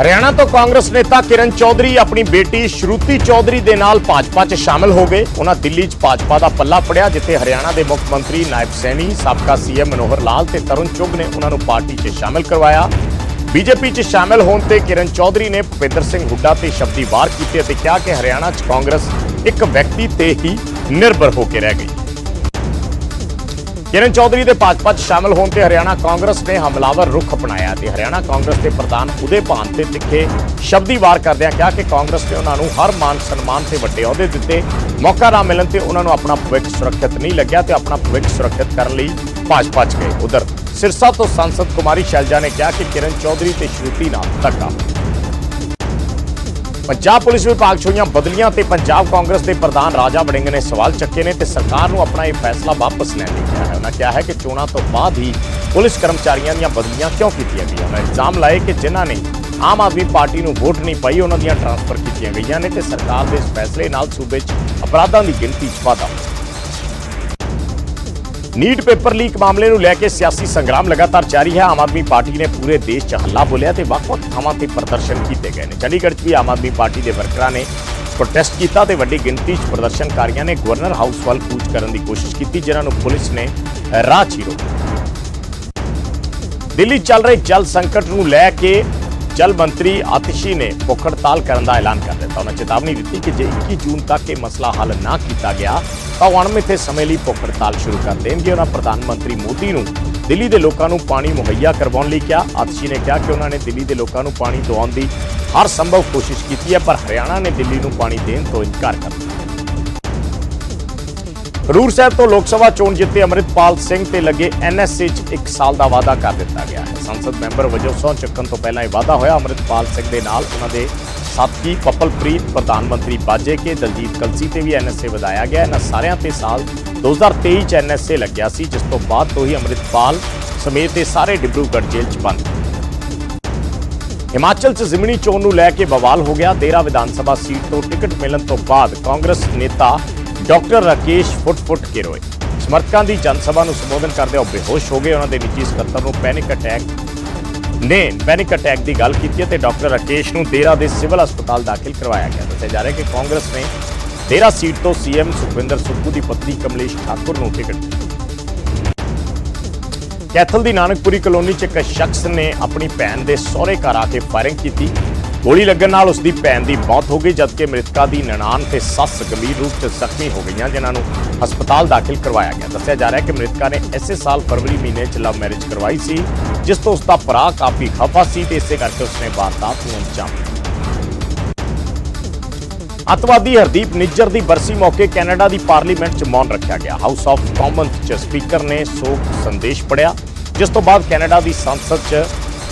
ਹਰਿਆਣਾ ਤੋਂ ਕਾਂਗਰਸ ਨੇਤਾ ਕਿਰਨ ਚੌਧਰੀ ਆਪਣੀ ਬੇਟੀ ਸ਼ਰੂਤੀ ਚੌਧਰੀ ਦੇ ਨਾਲ ਭਾਜਪਾ 'ਚ ਸ਼ਾਮਲ ਹੋ ਗਏ। ਉਹਨਾਂ ਦਿੱਲੀ 'ਚ ਭਾਜਪਾ ਦਾ ਪੱਲਾ ਪੜਿਆ ਜਿੱਥੇ ਹਰਿਆਣਾ ਦੇ ਮੁੱਖ ਮੰਤਰੀ ਨਾਇਬ ਸੈਣੀ, ਸਾਬਕਾ ਸੀਐਮ ਮਨੋਹਰ ਲਾਲ ਤੇ ਤਰੁਣ ਚੁੱਗ ਨੇ ਉਹਨਾਂ ਨੂੰ ਪਾਰਟੀ 'ਚ ਸ਼ਾਮਲ ਕਰਵਾਇਆ। ਬੀਜੇਪੀ 'ਚ ਸ਼ਾਮਲ ਹੋਣ ਤੇ ਕਿਰਨ ਚੌਧਰੀ ਨੇ ਭੁਪਿੰਦਰ ਸਿੰਘ ਹੁੱਡਾ ਤੇ ਸ਼ਬਦੀ ਵਾਰ ਕੀਤੇ ਅਤੇ ਕਿਹਾ ਕਿ ਹਰਿਆਣਾ 'ਚ ਕਾਂਗਰਸ ਇੱਕ ਵਿਅਕਤੀ ਤੇ ਹੀ ਨਿਰਭਰ ਹੋ ਕੇ ਰਹਿ ਗਈ। ਕਿਰਨ ਚੌਧਰੀ ਦੇ ਭਾਜਪਾ 'ਚ ਸ਼ਾਮਲ ਹੋਣ ਤੇ ਹਰਿਆਣਾ ਕਾਂਗਰਸ ਨੇ ਹਮਲਾਵਰ ਰੁਖ ਅਪਣਾਇਆ ਤੇ ਹਰਿਆਣਾ ਕਾਂਗਰਸ ਦੇ ਪ੍ਰਧਾਨ ਉਦੇ ਭਾਨ ਤੇ ਤਿੱਖੇ ਸ਼ਬਦੀ ਵਾਰ ਕਰਦਿਆਂ ਕਿਹਾ ਕਿ ਕਾਂਗਰਸ ਨੇ ਉਹਨਾਂ ਨੂੰ ਹਰ ਮਾਨ ਸਨਮਾਨ ਤੇ ਵੱਡੇ ਅਹੁਦੇ ਦਿੱਤੇ, ਮੌਕਾ ਨਾ ਮਿਲਣ ਤੇ ਉਹਨਾਂ ਨੂੰ ਆਪਣਾ ਭਵਿੱਖ ਸੁਰੱਖਿਅਤ ਨਹੀਂ ਲੱਗਿਆ ਤੇ ਆਪਣਾ ਭਵਿੱਖ ਸੁਰੱਖਿਅਤ ਕਰਨ ਲਈ ਭਾਜਪਾ 'ਚ ਗਏ। ਉਧਰ ਸਿਰਸਾ ਤੋਂ ਸੰਸਦ ਕੁਮਾਰੀ ਸ਼ੈਲਜਾ ਨੇ ਕਿਹਾ ਕਿ ਕਿਰਨ ਚੌਧਰੀ ਤੇ ਸ਼੍ਰੂਤੀ ਨਾਲ ਧੱਕਾ। ਪੰਜਾਬ ਪੁਲਿਸ ਵਿਭਾਗ 'ਚ ਹੋਈਆਂ ਬਦਲੀਆਂ ਤੇ ਪੰਜਾਬ ਕਾਂਗਰਸ ਦੇ ਪ੍ਰਧਾਨ ਰਾਜਾ ਵੜਿੰਗ ਨੇ ਸਵਾਲ ਚੱਕੇ ਨੇ ਤੇ ਸਰਕਾਰ ਨੂੰ ਆਪਣਾ ਇਹ ਫੈਸਲਾ ਵਾਪਸ ਲੈਣ ਲਈ ਕਿਹਾ ਹੈ। ਉਹਨਾਂ ਕਿਹਾ ਹੈ ਕਿ ਚੋਣਾਂ ਤੋਂ ਬਾਅਦ ਹੀ ਪੁਲਿਸ ਕਰਮਚਾਰੀਆਂ ਦੀਆਂ ਬਦਲੀਆਂ ਕਿਉਂ ਕੀਤੀਆਂ ਗਈਆਂ ਉਹਨਾਂ ਇਲਜ਼ਾਮ ਲਾਏ ਕਿ ਜਿਨ੍ਹਾਂ ਨੇ ਆਮ ਆਦਮੀ ਪਾਰਟੀ ਨੂੰ ਵੋਟ ਨਹੀਂ ਪਾਈ ਉਹਨਾਂ ਦੀਆਂ ਟਰਾਂਸਫਰ ਕੀਤੀਆਂ ਗਈਆਂ ਨੇ ਤੇ ਸਰਕਾਰ ਦੇ ਇਸ ਫੈਸਲੇ ਨਾਲ ਸੂਬੇ 'ਚ ਅਪਰਾਧਾਂ ਦੀ ਗਿਣਤੀ 'ਚ ਵਾਧਾ ਹੋਇਆ। ਨੀਟ ਪੇਪਰ ਲੀਕ ਮਾਮਲੇ ਨੂੰ ਲੈ ਕੇ ਸਿਆਸੀ ਸੰਗਰਾਮ ਲਗਾਤਾਰ ਜਾਰੀ ਹੈ। ਆਮ ਆਦਮੀ ਪਾਰਟੀ ਨੇ ਪੂਰੇ ਦੇਸ਼ 'ਚ ਹੱਲਾ ਬੋਲਿਆ ਤੇ ਵੱਖ-ਵੱਖ ਥਾਵਾਂ ਤੇ ਪ੍ਰਦਰਸ਼ਨ ਕੀਤੇ ਗਏ ਨੇ। ਚੰਡੀਗੜ੍ਹ 'ਚ ਵੀ ਆਮ ਆਦਮੀ ਪਾਰਟੀ ਦੇ ਵਰਕਰਾਂ ਨੇ ਪ੍ਰੋਟੈਸਟ ਕੀਤਾ ਤੇ ਵੱਡੀ ਗਿਣਤੀ 'ਚ ਪ੍ਰਦਰਸ਼ਨਕਾਰੀਆਂ ਨੇ ਗਵਰਨਰ ਹਾਊਸ ਵੱਲ ਕੂਚ ਕਰਨ ਦੀ ਕੋਸ਼ਿਸ਼ ਕੀਤੀ, ਜਿਨ੍ਹਾਂ ਨੂੰ ਪੁਲਿਸ ਨੇ ਰਾਹ 'ਚ ਦਿੱਲੀ ਚੱਲ ਰਹੇ ਜਲ ਸੰਕਟ ਨੂੰ ਲੈ ਕੇ ਜਲ ਮੰਤਰੀ ਆਤਿਸ਼ੀ ਨੇ ਭੁੱਖ ਹੜਤਾਲ ਕਰਨ ਦਾ ਐਲਾਨ ਕਰ ਦਿੱਤਾ। ਉਹਨਾਂ ਚੇਤਾਵਨੀ ਦਿੱਤੀ ਕਿ ਜੇ 21 ਜੂਨ ਤੱਕ ਇਹ ਮਸਲਾ ਹੱਲ ਨਾ ਕੀਤਾ ਗਿਆ, ਤਾਂ ਉਹ ਅਣਮਿੱਥੇ ਸਮੇਂ ਲਈ ਭੁੱਖ ਹੜਤਾਲ ਸ਼ੁਰੂ ਕਰ ਦੇਣਗੇ। ਉਹਨਾਂ ਪ੍ਰਧਾਨ ਮੰਤਰੀ ਮੋਦੀ ਨੂੰ ਦਿੱਲੀ ਦੇ ਲੋਕਾਂ ਨੂੰ ਪਾਣੀ ਮੁਹੱਈਆ ਕਰਵਾਉਣ ਲਈ ਕਿਹਾ। ਆਤਿਸ਼ੀ ਨੇ ਕਿਹਾ ਕਿ ਉਹਨਾਂ ਨੇ ਦਿੱਲੀ ਦੇ ਲੋਕਾਂ ਨੂੰ ਪਾਣੀ ਦਿਵਾਉਣ ਦੀ ਹਰ ਸੰਭਵ ਕੋਸ਼ਿਸ਼ ਕੀਤੀ ਹੈ, ਪਰ ਹਰਿਆਣਾ ਨੇ ਦਿੱਲੀ ਨੂੰ ਪਾਣੀ ਦੇਣ ਤੋਂ ਇਨਕਾਰ ਕਰ ਦਿੱਤਾ। ਖਡੂਰ ਸਾਹਿਬ ਤੋਂ ਲੋਕ ਸਭਾ ਚੋਣ ਜਿੱਤੇ ਅਮਰਿਤਪਾਲ ਸਿੰਘ ਤੇ ਲੱਗੇ ਐਨਐਸਏ 'ਚ 1 ਸਾਲ ਦਾ ਵਾਅਦਾ ਕਰ ਦਿੱਤਾ ਗਿਆ ਹੈ। ਸੰਸਦ ਮੈਂਬਰ ਵਜੋਂ ਸਹੁੰ ਚੁੱਕਣ ਤੋਂ ਪਹਿਲਾਂ ਇਹ ਵਾਅਦਾ ਹੋਇਆ। ਅਮਰਿਤਪਾਲ ਸਿੰਘ ਦੇ ਨਾਲ ਉਹਨਾਂ ਦੇ ਸਾਥੀ ਪਪਲਪ੍ਰੀਤ, ਪ੍ਰਧਾਨ ਮੰਤਰੀ ਬਾਜੇ ਕੇ, ਦਲਜੀਤ ਕਲਸੀ ਤੇ ਵੀ ਐਨਐਸਏ ਵਧਾਇਆ ਗਿਆ। ਇਹਨਾਂ ਸਾਰਿਆਂ ਤੇ ਸਾਲ 2023 ਚ ਐਨਐਸਏ ਲੱਗਿਆ ਸੀ, ਜਿਸ ਤੋਂ ਬਾਅਦ ਤੋਂ ਹੀ ਅਮਰਿਤਪਾਲ ਸਮੇਤ ਇਹ ਸਾਰੇ ਡਿਬਰੂਗੜ੍ਹ ਜੇਲ੍ਹ 'ਚ ਬੰਦ ਹਿਮਾਚਲ 'ਚ ਜ਼ਿਮਨੀ ਚੋਣ ਨੂੰ ਲੈ ਕੇ ਬਵਾਲ ਹੋ ਗਿਆ। ਦੇਰਾ ਵਿਧਾਨ ਸਭਾ ਸੀਟ ਤੋਂ ਟਿਕਟ ਮਿਲਣ ਤੋਂ ਬਾਅਦ ਕਾਂਗਰਸ ਨੇਤਾ ਡਾਕਟਰ ਰਾਕੇਸ਼ ਫੁੱਟ-ਫੁੱਟ ਕੇ ਰੋਏ। ਸਮਰਥਕਾਂ ਦੀ ਜਨਸਭਾ ਨੂੰ ਸੰਬੋਧਨ ਕਰਦੇ ਉਹ ਬੇਹੋਸ਼ ਹੋ ਗਏ। ਉਹਨਾਂ ਦੇ ਨਿੱਜੀ ਸਕੱਤਰ ਨੂੰ ਪੈਨਿਕ ਅਟੈਕ ਨੇ ਪੈਨਿਕ ਅਟੈਕ ਦੀ ਗੱਲ ਕੀਤੀ ਅਤੇ ਡਾਕਟਰ ਰਾਕੇਸ਼ ਨੂੰ ਦੇਰਾ ਦੇ ਸਿਵਲ ਹਸਪਤਾਲ ਦਾਖਲ ਕਰਵਾਇਆ ਗਿਆ। ਦੱਸਿਆ ਜਾ ਰਿਹਾ ਕਿ ਕਾਂਗਰਸ ਨੇ ਦੇਰਾ ਸੀਟ ਤੋਂ ਸੀਐਮ ਸੁਖਵਿੰਦਰ ਸੁੱਖੂ ਦੀ ਪਤਨੀ ਕਮਲੇਸ਼ ਠਾਕੁਰ ਨੂੰ ਟਿਕਟ ਦਿੱਤੀ। ਕੈਥਲ ਦੀ ਨਾਨਕਪੁਰੀ ਕਲੋਨੀ 'ਚ ਇੱਕ ਸ਼ਖਸ ਨੇ ਆਪਣੀ ਭੈਣ ਦੇ ਸਹੁਰੇ ਘਰ ਆ ਕੇ ਫਾਇਰਿੰਗ ਕੀਤੀ। ਗੋਲੀ ਲੱਗਣ ਨਾਲ ਉਸ ਦੀ ਭੈਣ ਦੀ ਮੌਤ ਹੋ ਗਈ, ਜਦਕਿ ਮ੍ਰਿਤਕਾ ਦੀ ਨਨਾਣ ਤੇ ਸੱਸ ਗੰਭੀਰ ਰੂਪ 'ਚ ਜ਼ਖਮੀ ਹੋ ਗਈਆਂ, ਜਿਨ੍ਹਾਂ ਨੂੰ ਹਸਪਤਾਲ ਦਾਖਲ ਕਰਵਾਇਆ ਗਿਆ। ਦੱਸਿਆ ਜਾ ਰਿਹਾ ਹੈ ਕਿ ਮ੍ਰਿਤਕਾ ਨੇ ਇਸੇ ਸਾਲ ਫਰਵਰੀ ਮਹੀਨੇ 'ਚ ਲਵ ਮੈਰਿਜ ਕਰਵਾਈ ਸੀ, ਜਿਸ ਤੋਂ ਉਸ ਦਾ ਭਰਾ ਕਾਫੀ ਖਫਾ ਸੀ ਤੇ ਇਸੇ ਕਰਕੇ ਉਸਨੇ ਵਾਰਦਾਤ ਨੂੰ ਅੰਜਾਮ ਦਿੱਤਾ। ਅਤਵਾਦੀ ਹਰਦੀਪ ਨਿੱਜਰ ਦੀ ਬਰਸੀ ਮੌਕੇ ਕੈਨੇਡਾ ਦੀ ਪਾਰਲੀਮੈਂਟ 'ਚ ਮੌਨ ਰੱਖਿਆ ਗਿਆ। ਹਾਊਸ ਆਫ ਕਾਮਨਸ 'ਚ ਸਪੀਕਰ ਨੇ ਸੋਗ ਸੰਦੇਸ਼ ਪੜਿਆ ਜਿਸ ਤੋਂ ਬਾਅਦ ਕੈਨੇਡਾ ਦੀ ਸੰਸਦ 'ਚ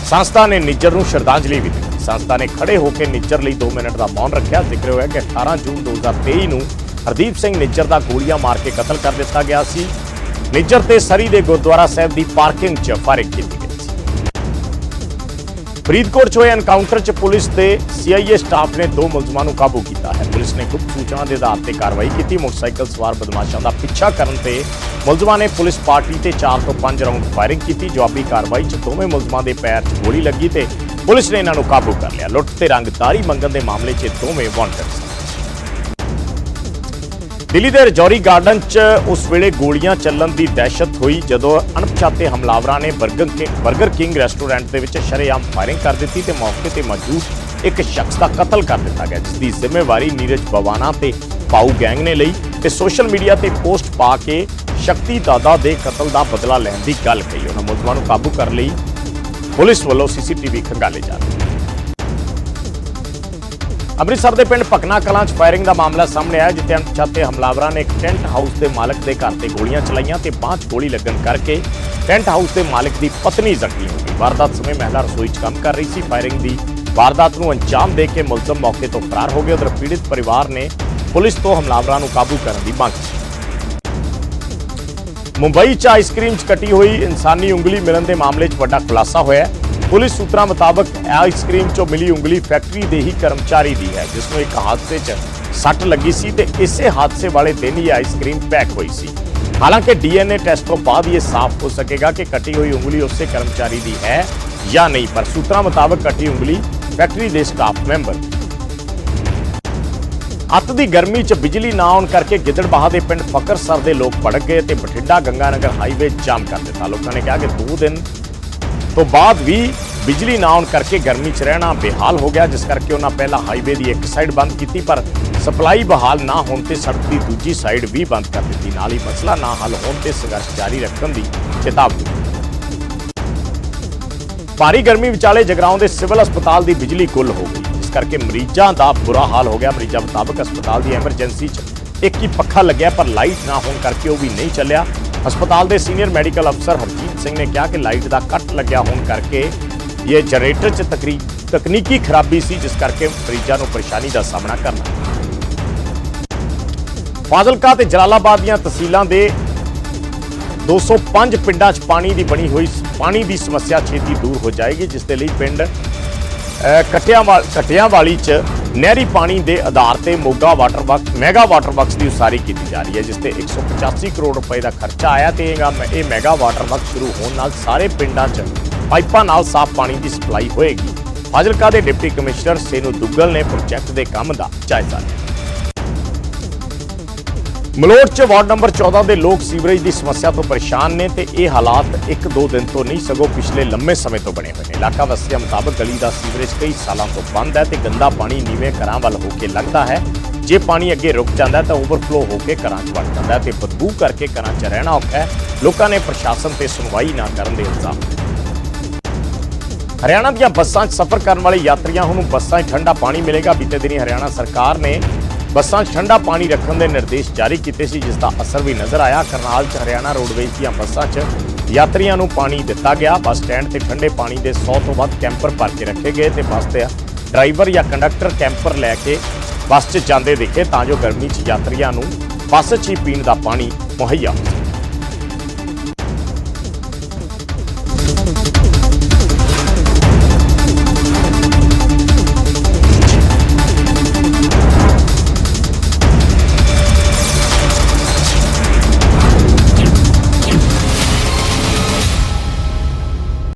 ਸੰਸਥਾ ਨੇ ਨਿੱਜਰ ਨੂੰ ਸ਼ਰਧਾਂਜਲੀ ਵੀ ਦਿੱਤੀ। ਸੰਸਥਾ ਨੇ ਖੜੇ ਹੋ ਕੇ ਨਿੱਜਰ ਲਈ 2 ਮਿੰਟ ਦਾ ਮੌਨ ਰੱਖਿਆ। ਜ਼ਿਕਰ ਹੋਇਆ ਕਿ 18 ਜੂਨ 2023 ਨੂੰ ਹਰਦੀਪ ਸਿੰਘ ਨਿੱਜਰ ਦਾ ਗੋਲੀਆਂ ਮਾਰ ਕੇ ਕਤਲ ਕਰ ਦਿੱਤਾ ਗਿਆ ਸੀ। ਨਿੱਜਰ ਤੇ ਸਰੀ ਦੇ ਗੁਰਦੁਆਰਾ ਸਾਹਿਬ ਦੀ ਪਾਰਕਿੰਗ 'ਚ ਫਾਇਰਿੰਗ ਕੀਤੀ ਫਰੀਦਕੋਟ 'ਚ ਹੋਏ ਐਨਕਾਊਂਟਰ 'ਚ ਪੁਲਿਸ ਦੇ ਸੀਆਈਏ ਸਟਾਫ ਨੇ ਦੋ ਮੁਲਜ਼ਮਾਂ ਨੂੰ ਕਾਬੂ ਕੀਤਾ ਹੈ। ਪੁਲਿਸ ਨੇ ਗੁਪਤ ਸੂਚਨਾ ਦੇ ਆਧਾਰ ਤੇ ਕਾਰਵਾਈ ਕੀਤੀ। ਮੋਟਰਸਾਈਕਲ ਸਵਾਰ ਬਦਮਾਸ਼ਾਂ ਦਾ ਪਿੱਛਾ ਕਰਨ ਤੇ ਮੁਲਜ਼ਮਾਂ ਨੇ ਪੁਲਿਸ ਪਾਰਟੀ ਤੇ 4 ਤੋਂ 5 ਰਾਉਂਡ ਫਾਇਰਿੰਗ ਕੀਤੀ। ਜਵਾਬੀ ਕਾਰਵਾਈ 'ਚ ਦੋਵੇਂ ਮੁਲਜ਼ਮਾਂ ਦੇ ਪੈਰ 'ਚ ਗੋਲੀ ਲੱਗੀ ਤੇ ਪੁਲਿਸ ਨੇ ਇਹਨਾਂ ਨੂੰ ਕਾਬੂ ਕਰ ਲਿਆ। ਲੁੱਟ ਤੇ ਰੰਗਦਾਰੀ ਮੰਗਣ ਦੇ ਮਾਮਲੇ 'ਚ ਦੋਵੇਂ ਵਾਂਟਡ ਦਿੱਲੀ ਦੇ ਰਜੌਰੀ ਗਾਰਡਨ 'ਚ ਉਸ ਵੇਲੇ ਗੋਲੀਆਂ ਚੱਲਣ ਦੀ ਦਹਿਸ਼ਤ ਹੋਈ ਜਦੋਂ ਅਣਪਛਾਤੇ ਹਮਲਾਵਰਾਂ ਨੇ 버ਗਰ ਕਿੰਗ 버ਗਰ ਕਿੰਗ ਰੈਸਟੋਰੈਂਟ ਦੇ ਵਿੱਚ ਸ਼ਰੇਆਮ ਫਾਇਰਿੰਗ ਕਰ ਦਿੱਤੀ ਤੇ ਮੌਕੇ ਤੇ ਮੌਜੂਦ ਇੱਕ ਸ਼ਖਸ ਦਾ ਕਤਲ ਕਰ ਦਿੱਤਾ ਗਿਆ ਜਿਸ ਦੀ ਜ਼ਿੰਮੇਵਾਰੀ ਨੀਰਜ ਬਵਾਨਾ ਤੇ ਪਾਉ ਗੈਂਗ ਨੇ ਲਈ ਤੇ ਸੋਸ਼ਲ ਮੀਡੀਆ ਤੇ ਪੋਸਟ ਪਾ ਕੇ ਸ਼ਕਤੀ ਦਾਦਾ ਦੇ ਕਤਲ ਦਾ ਬਦਲਾ ਲੈਣ ਦੀ ਗੱਲ ਕਹੀ। ਉਹਨਾਂ ਮੁਲਜ਼ਮਾਂ ਨੂੰ ਕਾਬੂ ਕਰਨ ਲਈ ਪੁਲਿਸ ਵੱਲੋਂ ਸੀਸੀਟੀਵੀ ਖੰਗਾਲੇ ਜਾ ਰਹੇ ਅੰਮ੍ਰਿਤਸਰ ਦੇ ਪਿੰਡ ਪਕਨਾ ਕਲਾਂ 'ਚ ਫਾਇਰਿੰਗ ਦਾ ਮਾਮਲਾ ਸਾਹਮਣੇ ਆਇਆ, ਜਿੱਥੇ ਅਣਪਛਾਤੇ ਹਮਲਾਵਰਾਂ ਨੇ ਇੱਕ ਟੈਂਟ ਹਾਊਸ ਦੇ ਮਾਲਕ ਦੇ ਘਰ ਤੇ ਗੋਲੀਆਂ ਚਲਾਈਆਂ ਤੇ ਬਾਂਹ 'ਚ ਗੋਲੀ ਲੱਗਣ ਕਰਕੇ ਟੈਂਟ ਹਾਊਸ ਦੇ ਮਾਲਕ ਦੀ ਪਤਨੀ ਜ਼ਖਮੀ ਹੋ ਗਈ। ਵਾਰਦਾਤ ਸਮੇਂ ਮਹਿਲਾ ਰਸੋਈ 'ਚ ਕੰਮ ਕਰ ਰਹੀ ਸੀ। ਫਾਇਰਿੰਗ ਦੀ ਵਾਰਦਾਤ ਨੂੰ ਅੰਜਾਮ ਦੇ ਕੇ ਮੁਲਜ਼ਮ ਮੌਕੇ ਤੋਂ ਫਰਾਰ ਹੋ ਗਏ। ਉਧਰ ਪੀੜਿਤ ਪਰਿਵਾਰ ਨੇ ਪੁਲਿਸ ਤੋਂ ਹਮਲਾਵਰਾਂ ਨੂੰ ਕਾਬੂ ਕਰਨ ਦੀ ਮੰਗ ਕੀਤੀ। ਮੁੰਬਈ 'ਚ ਆਈਸਕ੍ਰੀਮ 'ਚ ਕੱਟੀ ਹੋਈ ਇਨਸਾਨੀ ਉਂਗਲੀ ਮਿਲਣ ਦੇ ਮਾਮਲੇ 'ਚ ਵੱਡਾ ਖੁਲਾਸਾ ਹੋਇਆ ਹੈ। ਪੁਲਿਸ ਸੂਤਰਾਂ ਮੁਤਾਬਕ ਆਈਸਕ੍ਰੀਮ 'ਚੋਂ ਮਿਲੀ ਉਂਗਲੀ ਫੈਕਟਰੀ ਦੇ ਹੀ ਕਰਮਚਾਰੀ ਦੀ ਹੈ, ਜਿਸ ਨੂੰ ਇੱਕ ਹਾਦਸੇ 'ਚ ਸੱਟ ਲੱਗੀ ਸੀ ਤੇ ਇਸੇ ਹਾਦਸੇ ਵਾਲੇ ਦਿਨ ਹੀ ਆਈਸਕ੍ਰੀਮ ਪੈਕ ਹੋਈ ਸੀ। ਹਾਲਾਂਕਿ ਡੀਐਨਏ ਟੈਸਟ ਤੋਂ ਬਾਅਦ ਇਹ ਸਾਫ਼ ਹੋ ਸਕੇਗਾ ਕਿ ਕੱਟੀ ਹੋਈ ਉਂਗਲੀ ਉਸੇ ਕਰਮਚਾਰੀ ਦੀ ਹੈ ਜਾਂ ਨਹੀਂ, ਪਰ ਸੂਤਰਾਂ ਮੁਤਾਬਕ ਕੱਟੀ ਉਂਗਲੀ ਫੈਕਟਰੀ ਦੇ ਸਟਾਫ ਮੈਂਬਰ। ਅੱਤ ਦੀ ਗਰਮੀ 'ਚ ਬਿਜਲੀ ਨਾ ਆਉਣ ਕਰਕੇ ਗਿੱਦੜਬਾਹਾ ਦੇ ਪਿੰਡ ਫਕਰਸਰ ਦੇ ਲੋਕ ਭੜਕ ਗਏ ਤੇ ਬਠਿੰਡਾ ਗੰਗਾਨਗਰ ਹਾਈਵੇ ਜਾਮ ਕਰ ਦਿੱਤਾ। ਲੋਕਾਂ ਨੇ ਕਿਹਾ ਕਿ ਦੋ ਦਿਨ ਤੋਂ ਬਾਅਦ ਵੀ ਬਿਜਲੀ ਨਾ ਆਉਣ ਕਰਕੇ ਗਰਮੀ 'ਚ ਰਹਿਣਾ ਬੇਹਾਲ ਹੋ ਗਿਆ, ਜਿਸ ਕਰਕੇ ਉਹਨਾਂ ਪਹਿਲਾਂ ਹਾਈਵੇ ਦੀ ਇੱਕ ਸਾਈਡ ਬੰਦ ਕੀਤੀ, ਪਰ ਸਪਲਾਈ ਬਹਾਲ ਨਾ ਹੋਣ ਤੇ ਸੜਕ ਦੀ ਦੂਜੀ ਸਾਈਡ ਵੀ ਬੰਦ ਕਰ ਦਿੱਤੀ। ਨਾਲ ਹੀ ਮਸਲਾ ਨਾ ਹੱਲ ਹੋਣ ਤੇ ਸੰਘਰਸ਼ ਜਾਰੀ ਰੱਖਣ ਦੀ ਚੇਤਾਵਨੀ। ਭਾਰੀ ਗਰਮੀ ਵਿਚਾਲੇ ਜਗਰਾਉਂ ਦੇ ਸਿਵਲ ਹਸਪਤਾਲ ਦੀ ਬਿਜਲੀ ਗੁੱਲ ਹੋ ਗਈ ਇਸ ਕਰਕੇ ਮਰੀਜ਼ਾਂ ਦਾ ਬੁਰਾ ਹਾਲ ਹੋ ਗਿਆ। ਮਰੀਜ਼ਾਂ ਮੁਤਾਬਕ ਹਸਪਤਾਲ ਦੀ ਐਮਰਜੈਂਸੀ 'ਚ ਇੱਕ ਹੀ ਪੱਖਾ ਲੱਗਿਆ, ਪਰ ਲਾਈਟ ਨਾ ਹੋਣ ਕਰਕੇ ਉਹ ਵੀ ਨਹੀਂ ਚੱਲਿਆ। ਹਸਪਤਾਲ ਦੇ ਸੀਨੀਅਰ ਮੈਡੀਕਲ ਅਫਸਰ ਹਰਜੀਤ ਸਿੰਘ ਨੇ ਕਿਹਾ ਕਿ ਲਾਈਟ ਦਾ ਕੱਟ ਲੱਗਿਆ ਹੋਣ ਕਰਕੇ ਇਹ ਜਨਰੇਟਰ 'ਚ ਤਕਰੀ ਤਕਨੀਕੀ ਖਰਾਬੀ ਸੀ ਜਿਸ ਕਰਕੇ ਮਰੀਜ਼ਾਂ ਨੂੰ ਪਰੇਸ਼ਾਨੀ ਦਾ ਸਾਹਮਣਾ ਕਰਨਾ ਫਾਜ਼ਿਲਕਾ ਤੇ ਜਲਾਲਾਬਾਦ ਦੀਆਂ ਤਹਿਸੀਲਾਂ ਦੇ 205 ਪਿੰਡਾਂ 'ਚ ਪਾਣੀ ਦੀ ਬਣੀ ਹੋਈ ਪਾਣੀ ਦੀ ਸਮੱਸਿਆ ਛੇਤੀ ਦੂਰ ਹੋ ਜਾਏਗੀ ਜਿਸ ਦੇ ਲਈ ਪਿੰਡ ਅਹ, ਕਟਿਆਂਵਾਲ ਕਟਿਆਂਵਾਲੀ 'ਚ ਨਹਿਰੀ ਪਾਣੀ ਦੇ ਆਧਾਰ ਤੇ Moga water works, mega water works ਦੀ ਉਸਾਰੀ ਕੀਤੀ ਜਾ ਰਹੀ ਹੈ, ਜਿਸ ਤੇ 185 ਕਰੋੜ ਰੁਪਏ ਦਾ ਖਰਚਾ ਆਇਆ ਤੇ ਇਹਗਾ- ਇਹ ਮੈਗਾ ਵਾਟਰ ਵਰਕਸ ਸ਼ੁਰੂ ਹੋਣ ਨਾਲ ਸਾਰੇ ਪਿੰਡਾਂ 'ਚ ਪਾਈਪਾਂ ਨਾਲ ਸਾਫ਼ ਪਾਣੀ ਦੀ ਸਪਲਾਈ ਹੋਏਗੀ। ਫਾਜ਼ਿਲਕਾ ਦੇ ਡਿਪਟੀ ਕਮਿਸ਼ਨਰ ਸੇਨੂ ਦੁੱਗਲ ਨੇ ਪ੍ਰੋਜੈਕਟ ਦੇ ਕੰਮ ਦਾ ਜਾਇਜ਼ਾ ਲਿਆ। ਮਲੋਟ ਚ ਵਾਰਡ ਨੰਬਰ 14 ਦੇ ਲੋਕ ਸੀਵਰੇਜ ਦੀ ਸਮੱਸਿਆ ਤੋਂ ਪਰੇਸ਼ਾਨ ਨੇ ਤੇ ਇਹ ਹਾਲਾਤ ਇੱਕ ਦੋ ਦਿਨ ਤੋਂ ਨਹੀਂ, ਸਗੋਂ ਪਿਛਲੇ ਲੰਮੇ ਸਮੇਂ ਤੋਂ ਬਣੇ ਹੋਏ ਨੇ। ਇਲਾਕਾ ਵਾਸੀਆਂ ਮੁਤਾਬਕ ਗਲੀ ਦਾ ਸੀਵਰੇਜ ਕਈ ਸਾਲਾਂ ਤੋਂ ਬੰਦ ਹੈ ਤੇ ਗੰਦਾ ਪਾਣੀ ਨੀਵੇਂ ਘਰਾਂ ਵੱਲ ਹੋ ਕੇ ਲੰਘਦਾ ਹੈ। ਜੇ ਪਾਣੀ ਅੱਗੇ ਰੁਕ ਜਾਂਦਾ ਤਾਂ ਓਵਰਫਲੋ ਹੋ ਕੇ ਘਰਾਂ 'ਚ ਵੜ ਜਾਂਦਾ ਹੈ ਤੇ ਬਦਬੂ ਕਰਕੇ ਘਰਾਂ 'ਚ ਰਹਿਣਾ ਔਖਾ ਹੈ। ਲੋਕਾਂ ਨੇ ਪ੍ਰਸ਼ਾਸਨ ਤੇ ਸੁਣਵਾਈ ਨਾ ਕਰਨ ਦੇ ਇਲਜ਼ਾਮ। ਹਰਿਆਣਾ ਦੀਆਂ ਬੱਸਾਂ 'ਚ ਸਫ਼ਰ ਕਰਨ ਵਾਲੇ ਯਾਤਰੀਆਂ ਨੂੰ ਬੱਸਾਂ 'ਚ ਠੰਡਾ ਪਾਣੀ ਮਿਲੇਗਾ। ਬੀਤੇ ਦਿਨੀ ਹਰਿਆਣਾ ਸਰਕਾਰ ਨੇ ਬੱਸਾਂ 'ਚ ਠੰਡਾ ਪਾਣੀ ਰੱਖਣ ਦੇ ਨਿਰਦੇਸ਼ ਜਾਰੀ ਕੀਤੇ ਸੀ ਜਿਸ ਦਾ ਅਸਰ ਵੀ ਨਜ਼ਰ ਆਇਆ। ਕਰਨਾਲ 'ਚ ਹਰਿਆਣਾ ਰੋਡਵੇਜ਼ ਦੀਆਂ ਬੱਸਾਂ 'ਚ ਯਾਤਰੀਆਂ ਨੂੰ ਪਾਣੀ ਦਿੱਤਾ ਗਿਆ। ਬੱਸ ਸਟੈਂਡ ਤੇ ਠੰਡੇ ਪਾਣੀ ਦੇ 100 ਤੋਂ ਵੱਧ ਕੈਂਪਰ ਭਰ ਕੇ ਰੱਖੇ ਗਏ ਤੇ ਬੱਸ ਦੇ ਡਰਾਈਵਰ ਜਾਂ ਕੰਡਕਟਰ ਕੈਂਪਰ ਲੈ ਕੇ ਬੱਸ 'ਚ ਜਾਂਦੇ ਦਿਖੇ, ਤਾਂ ਜੋ ਗਰਮੀ 'ਚ ਯਾਤਰੀਆਂ ਨੂੰ ਬੱਸ 'ਚ ਹੀ ਪੀਣ ਦਾ ਪਾਣੀ ਮੁਹੱਈਆ ਹੋ ਸਕੇ।